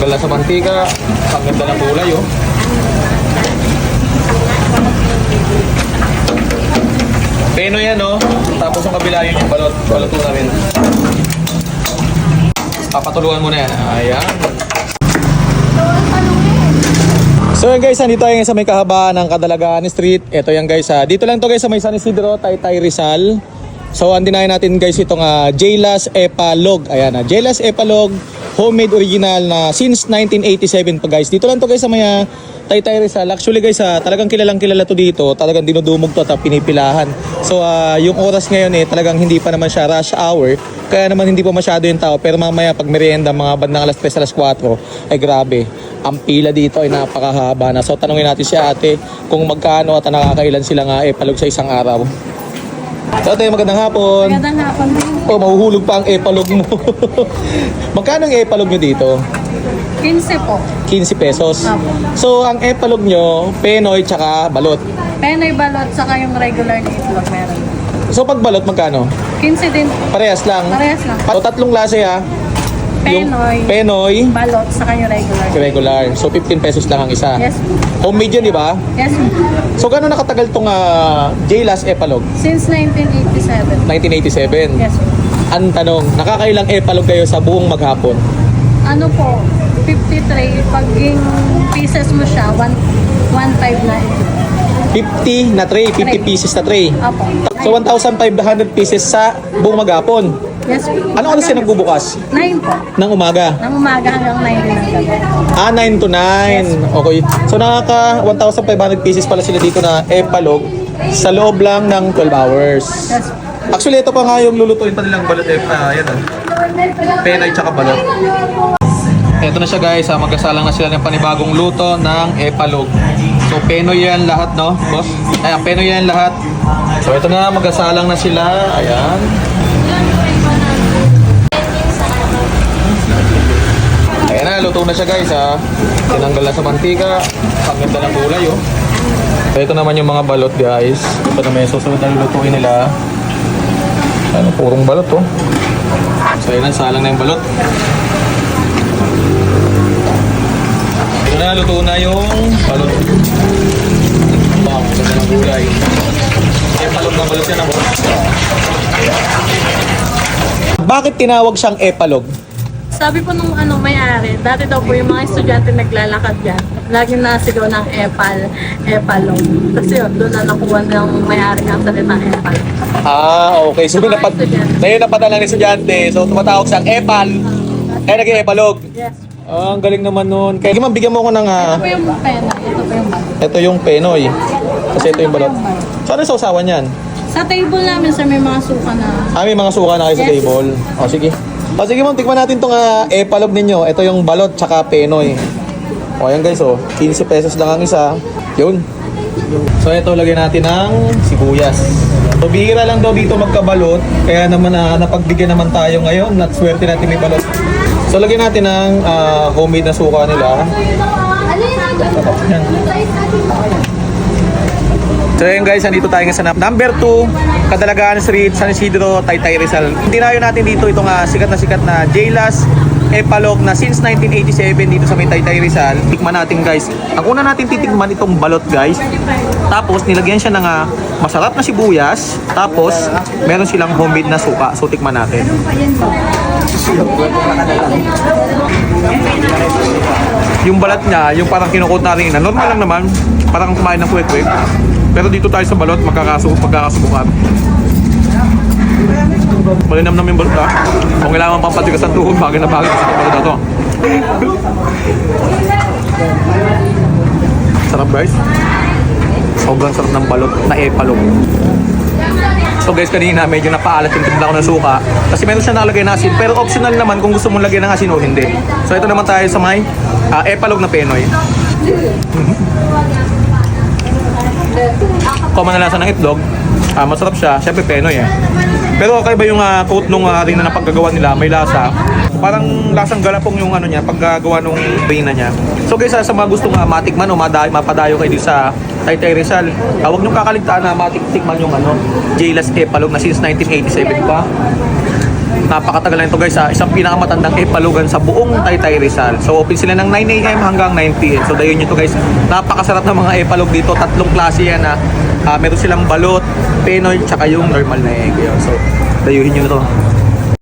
Tinanggal na sa mantika. Ang ganda ng kulay, oh. Peno yan, oh. Tapos yung kabila yun yung balot. Balot mo namin. Papatuluan mo yan. Ayan. So yan guys, nandito tayo sa may kahabaan ng Kadalagaan Street. Ito yan guys, ha. dito lang to guys sa may San Isidro, Taytay Rizal. So andinahin natin guys itong uh, Jaylas Epalog. Ayan, uh, Jaylas Epalog, homemade original na since 1987 pa guys. Dito lang to guys sa may ah, Taytay Rizal. Actually guys, ah, talagang kilalang kilala to dito. Talagang dinudumog to at ah, pinipilahan. So ah, yung oras ngayon eh, talagang hindi pa naman siya rush hour. Kaya naman hindi pa masyado yung tao. Pero mamaya pag merienda mga bandang alas 3, alas 4, ay grabe. Ang pila dito ay napakahaba na. So tanungin natin si ate kung magkano at nakakailan sila nga epalog sa isang araw. Ate, magandang hapon. Magandang hapon. Oh, mahuhulog pa ang epalog mo. magkano ang epalog nyo dito? 15 po. 15 pesos. Apo. So, ang epalog nyo, penoy tsaka balot. Penoy balot saka yung regular na itlog meron. So, pag balot, magkano? 15 din. Parehas lang. Parehas lang. So, tatlong klase ha. Yung Penoy, penoy, balot saka yung regular. regular. So, 15 pesos lang ang isa. Yes. Homemade yun, di ba? Yes. So, gano'n nakatagal tong uh, J-Las epalog? Since 1987. 1987. Yes. Ang tanong, nakakailang epalog kayo sa buong maghapon? Ano po, 53. Pag yung pieces mo siya, 1, 1.5 na ito. 50 na tray, 50 Tray. pieces na tray. Apo. So, 1,500 pieces sa buong maghapon. Yes po. Ano oras kayo nagbubukas? 9 po. Ng umaga? Ng umaga hanggang 9 din ang gabi. Ah, 9 to 9. Okay. So nakaka 1,500 pieces pala sila dito na epalog sa loob lang ng 12 hours. Yes. Actually, ito pa nga yung lulutuin pa nilang balot. Eh, ah, yan ah. Penay tsaka balot. Ito na siya guys, ah, magkasalang na sila ng panibagong luto ng epalog. So penoy yan lahat, no? Boss? Ay, ang penoy yan lahat. So ito na, magkasalang na sila. Ayan. Luto na siya guys ha. Tinanggal na sa mantika. Ang ganda ng kulay oh. Ito naman yung mga balot guys. Ito naman yung susunod na lulutuin nila. Ano, purong balot oh. So na, salang na yung balot. Ito na, luto na yung balot. Wow, ang ganda ng kulay. Yung balot na balot yan ah. Bakit tinawag siyang epalog? Sabi po nung ano may-ari, dati daw po yung mga estudyante naglalakad dyan, laging nasigaw ng epal, epalong. Kasi yun, doon na nakuha ng may-ari ang salita epal. Ah, okay. So, napad estudyante. na napadala ng estudyante. So, tumatawag siyang epal. Kaya naging epalog. Yes. Ah, ang galing naman nun. Kaya ma'am, bigyan mo ko ng... ah, Ito po yung pena, ito po yung balot. ito yung penoy. Kasi ito yung balot. So, ano sa usawan yan? Sa table namin, sir, may mga suka na. Ah, may mga suka na kayo sa Yes. table. O, sige. O, sige ma'am, tikman natin itong uh, epalog ninyo. Ito yung balot tsaka penoy. O, ayan guys, oh. 15 pesos lang ang isa. Yun. So, ito, lagyan natin ng sibuyas. So, bihira lang daw dito magkabalot. Kaya naman, ah, napagbigyan naman tayo ngayon. At swerte natin may balot. So, lagyan natin ng ah, homemade na suka nila. Yan. So yun guys, nandito tayo ngayon sa number 2, Kadalagaan Street, San Isidro, Taytay Rizal. Tinayo natin dito itong ah, sikat na sikat na Jaylas Epalog na since 1987 dito sa may Taytay Rizal. Tikman natin guys. Ang una natin titikman itong balot guys. Tapos nilagyan siya ng ah, masarap na sibuyas. Tapos meron silang homemade na suka. So tikman natin. Yung balat niya, yung parang kinukot natin na normal lang naman, parang kumain ng kwek-kwek. Pero dito tayo sa balot, magkakasu magkakasubukan. Malinam namin balot ha. Kung kailangan pang patigas ang tuhod, bagay na bagay sa balot na to. Sarap guys. Sobrang sarap ng balot na epalog. So guys, kanina medyo napaalat yung timpla ko ng suka. Kasi meron siya nakalagay na asin. Pero optional naman kung gusto mong lagyan ng asin o hindi. So ito naman tayo sa may ah, epalog na penoy. Mhm. Common na lasa ng itlog. Ah, masarap siya. Siyempre penoy eh. Pero kakaiba yung uh, coat nung uh, rin na napaggagawa nila. May lasa. Parang lasang galapong yung ano niya, paggagawa nung rina niya. So guys, ah, sa mga gustong uh, matikman o madayo, mapadayo kayo dito sa Taytay Rizal, uh, huwag niyong kakaligtaan na matikman yung ano, Jaylas Epalog na since 1987 pa. Napakatagal na ito guys ha. Isang pinakamatandang epalugan sa buong Taytay Rizal. So open sila ng 9am hanggang 9pm. So dayon nyo to guys. Napakasarap ng mga epalog dito. Tatlong klase yan ha. Ah, meron silang balot, penoy, tsaka yung normal na egg. So dayuhin nyo na to.